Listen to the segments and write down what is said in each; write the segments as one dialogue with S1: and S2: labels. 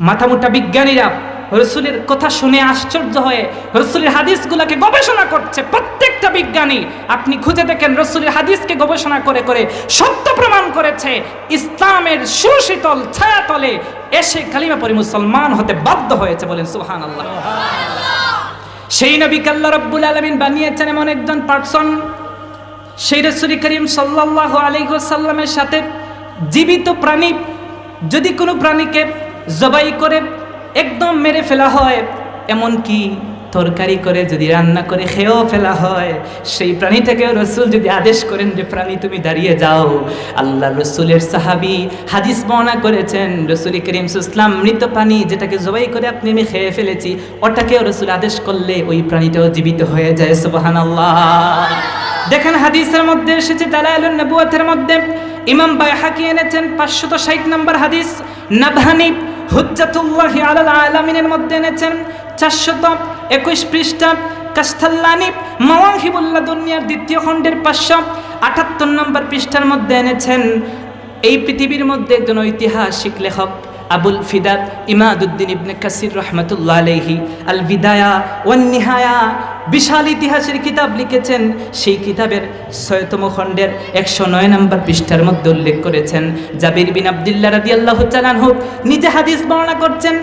S1: মাথামুটা বিজ্ঞানীরা রসুলের কথা শুনে আশ্চর্য হয়ে রসুলের হাদিসগুলোকে গবেষণা করছে। প্রত্যেকটা বিজ্ঞানী আপনি খুঁজে দেখেন রসুলের হাদিসকে গবেষণা করে করে সত্য প্রমাণ করেছে। ইসলামের সুশীতল ছায়াতলে এসে কালিমা পরি মুসলমান হতে বাধ্য হয়েছে বলেন সুহান আল্লাহ সেই নবীকে আল্লাহ রব্বুল আলমিন বানিয়েছেন এমন একজন পার্সন সেই রসুল করিম সাল্লাহ আলাইসাল্লামের সাথে জীবিত প্রাণী। যদি কোনো প্রাণীকে জবাই করে, একদম মেরে ফেলা হয়। এমন কি তরকারি করে যদি রান্না করে খেয়েও ফেলা হয়, সেই প্রাণীটাকেও রসুল যদি আদেশ করেন যে, প্রাণী, তুমি দাঁড়িয়ে যাও। আল্লাহ রসুলের সাহাবি হাদিস বর্ণনা করেছেন, রসুল করিম সুসলাম মৃত প্রাণী যেটাকে জবাই করে আপনি আমি খেয়ে ফেলেছি, ওটাকেও রসুল আদেশ করলে ওই প্রাণীটাও জীবিত হয়ে যায় সুবাহান আল্লাহ দেখেন হাদিসের মধ্যে এসেছে দালাইলুন নবুয়াতের মধ্যে, ইমাম বাইহাকি এনেছেন পাঁচশত ষাট নম্বর হাদিস, নাবহানি হুজ্জাতুল্লাহি আলাল আলামিনের মধ্যে এনেছেন চারশত একুশ পৃষ্ঠা কাস্তাল্লানি মাওয়াহিবুল্লাহ দুনিয়ার দ্বিতীয় খণ্ডের পাঁচশো আটাত্তর নম্বর পৃষ্ঠার মধ্যে এনেছেন, এই পৃথিবীর মধ্যে একজন ঐতিহাসিক লেখক, আবুল ফিদাত ইমাদুদ্দিন ইবনে কাসির রহমতুল্লাহ আলহি আল বিদায়া ওয়ান নিহায়া বিশাল ইতিহাসের কিতাব লিখেছেন। সেই কিতাবের ছয়তম খণ্ডের একশো নয় নম্বর পৃষ্ঠার মধ্যে উল্লেখ করেছেন জাবির বিন আবদুল্লাহ রাদি আল্লাহ চালানহু নিজে হাদিস বর্ণনা করছেন,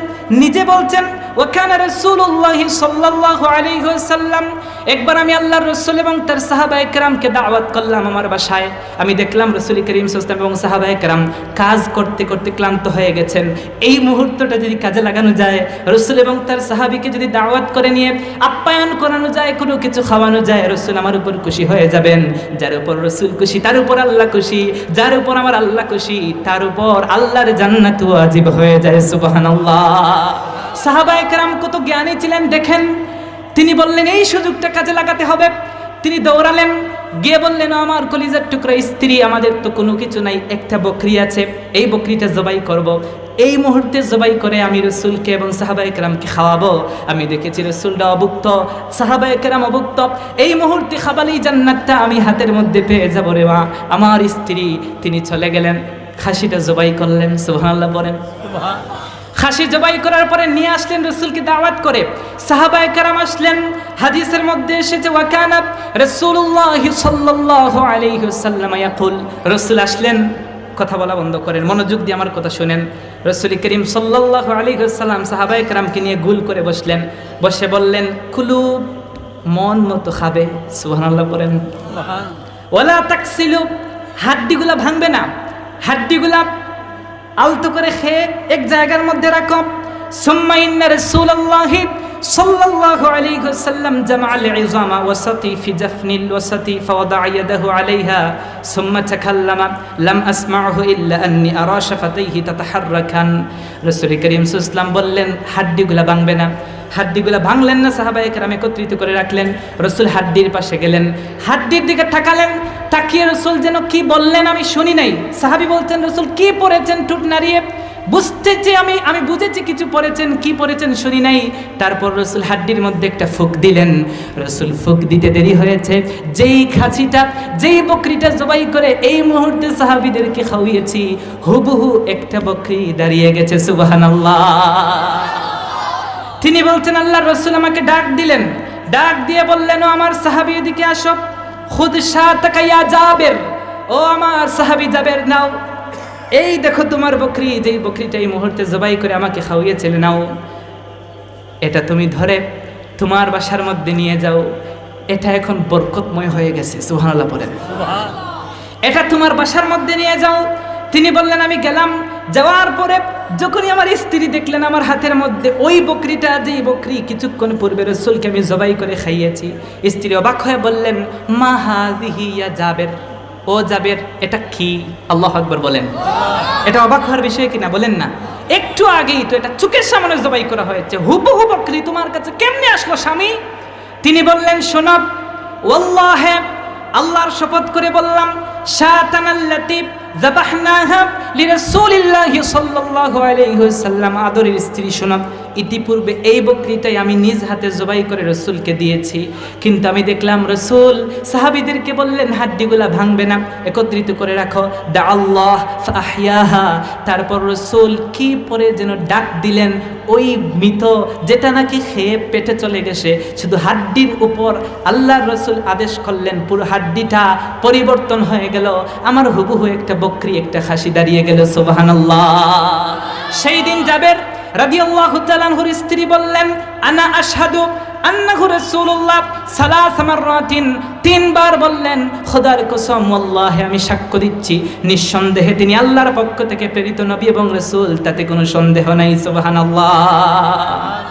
S1: নিজে বলছেন, ওখানে রসুল্লাহ সাল্লাহ আলাইসাল্লাম একবার আমি আল্লাহর রসুল এবং তার সাহাবা একরামকে দাওয়াত করলাম আমার বাসায়। আমি দেখলাম রসুল করিম সাল্লাম এবং সাহাবা একরাম কাজ করতে করতে ক্লান্ত হয়ে গেছেন। এই মুহূর্তটা যদি কাজে লাগানো যায়, রসুল এবং তার সাহাবিকে যদি দাওয়াত করে নিয়ে আপ্যায়ন করানো যায়, কোনো কিছু খাওয়ানো যায়, রসুল আমার উপর খুশি হয়ে যাবেন। যার উপর রসুল খুশি, তার উপর আল্লাহ খুশি। যার উপর আমার আল্লাহ খুশি, তার উপর আল্লাহর জান্নাত ওয়াজিব হয়ে যায়, সুবহানাল্লাহ। সাহাবা একরাম কত জ্ঞানী ছিলেন, দেখেন। তিনি বললেন, এই সুযোগটা কাজে লাগাতে হবে। তিনি দৌড়ালেন, গিয়ে বললেন, আমার কলিজার টুকরা স্ত্রী, আমাদের তো কোনো কিছু নাই, একটা বকরি আছে, এই বকরিটা জবাই করব। এই মুহূর্তে জবাই করে আমি রসুলকে এবং সাহাবা একরামকে খাওয়াবো। আমি দেখেছি রসুলটা অভুক্ত সাহাবা একরাম অভুক্ত। এই মুহূর্তে খাবালেই জান্নাতটা আমি হাতের মধ্যে পেয়ে যাব রে মা। আমার স্ত্রী, তিনি চলে গেলেন, খাসিটা জবাই করলেন, সুবহানাল্লাহ বলেন। খাসি জবাই করার পরে নিয়ে আসলেন রসুলকে দাওয়াত করে। সাহাবায়ে কারাম আসলেন হাদিসের মধ্যে এসেছে ওয়াকানাত রাসূলুল্লাহ সাল্লাল্লাহু আলাইহি ওয়াসাল্লাম ইয়াকুল। রসুল আসলেন কথা বলা বন্ধ করেন মনোযোগ দিয়ে আমার কথা শুনেন। রসুল করিম সাল্লাল্লাহু আলাইহি ওয়াসাল্লাম সাহাবায়ে কারামকে নিয়ে গুল করে বসলেন। বসে বললেন কুলু মন মতো খাবে। সুবহানাল্লাহ বলেন ওয়ালা তাকসিলু হাড্ডিগুলা ভাঙবে না। হাড্ডিগুলা আলতো করে খেয়ে এক জায়গার মধ্যে রাখো। সুম্মা সুল্লাহিদ সাল্লাল্লাহু আলাইহি ওয়াসাল্লাম জামাআল ইযামা ওয়াসাতি ফি জাফনিল ওয়াসাতি ফাওয়াদা ইয়াদাহু আলাইহা সুম্মা তাকাল্লামা লাম আসমা'হু ইল্লা আন্নি আরা শাফাতাইহি তাতাহাররাকান রাসূল করিম সাল্লাল্লাহু বললেন, হাড্ডিগুলা ভাঙবে না। হাড্ডিগুলা ভাঙলেন না সাহাবা একরাম একত্রিত করে রাখলেন। রসুল হাড্ডির পাশে গেলেন। হাড্ডির দিকে তাকালেন, তাকিয়ে রসুল যেন কি বললেন আমি শুনি নাই। সাহাবি বলছেন রসুল কি পড়েছেন, ঠুট নাড়িয়ে? বুঝতেছি আমি আমি বুঝেছি কিছু পড়েছেন, কি পড়েছেন শুনি নাই। তারপর রসুল হাড্ডির মধ্যে একটা ফুক দিলেন। রসুল ফুক দিতে দেরি হয়েছে। যেই খাসিটা, যেই বকরিটা জবাই করে এই মুহূর্তে সাহাবিদেরকে খাওয়িয়েছি, হুবহু একটা বকরি দাঁড়িয়ে গেছে, সুবহানাল্লাহ। তিনি বলছেন আল্লাহ রসুল আমাকে ডাক দিলেন। ডাক দিয়ে বললেন আমার সাহাবি, এদিকে আসো। খুদ শাতাকাইয়া জাবের ও আমার সাহাবি জাবের নাও। এই দেখো তোমার বকরি, যেই বকরিটা এই মুহূর্তে জবাই করে আমাকে খাওয়িয়েছিলে, নাও। এটা তুমি ধরে তোমার বাসার মধ্যে নিয়ে যাও। এটা এখন বরকতময় হয়ে গেছে, সুবহানাল্লাহ বলেন এটা তোমার বাসার মধ্যে নিয়ে যাও। তিনি বললেন, আমি গেলাম। যাওয়ার পরে যখনই আমার স্ত্রী দেখলেন আমার হাতের মধ্যে ওই বকরিটা, যেই বকরি কিছুক্ষণ পূর্বে রসুলকে আমি জবাই করে খাইয়েছি, স্ত্রী অবাক হয়ে বললেন, মা হাজিহি ইয়া জাবের। ও জাবের, এটা কি? আল্লাহ আকবর বলেন। এটা অবাক হওয়ার বিষয় কিনা বলেন না। একটু আগেই তো এটা চুকের সামনে জবাই করা হয়েছে। হুবহু বকরি, তোমার কাছে কেমনে আসলো স্বামী? তিনি বললেন শোনব ওল্লাহে আল্লাহর শপথ করে বললাম শাতানাল্লাতি যাবাহনাহা আদরের স্ত্রী ইতিপূর্বে এই আমি নিজ হাতে জবাই করে রসুলকে দিয়েছি। কিন্তু আমি দেখলাম রসুল সাহাবিদেরকে বললেন, হাড্ডিগুলা ভাঙবে না, একত্রিত করে রাখো। দা আল্লাহ তারপর রসুল কি পরে যেন ডাক দিলেন, ওই মৃত যেটা নাকি খেয়ে পেটে চলে গেছে, শুধু হাড্ডির উপর আল্লাহ রসুল আদেশ করলেন, পুরো হাড্ডিটা পরিবর্তন হয়ে গেল। আমার হুবহু একটা বকরি একটা খাসি দাঁড়িয়ে গেল, সুবহানাল্লাহ। সেই দিন যাবের রাদিয়াল্লাহু তাআলার স্ত্রী বললেন, আনা আশহাদু আন্নাহু রাসূলুল্লাহ সালাস মাররাতিন। তিনবার বললেন, খোদার কসম, আল্লাহ, আমি সাক্ষ্য দিচ্ছি। নিঃসন্দেহে তিনি আল্লাহর পক্ষ থেকে প্রেরিত নবী এবং রাসূল, তাতে কোনো সন্দেহ নাই, সুবহানাল্লাহ।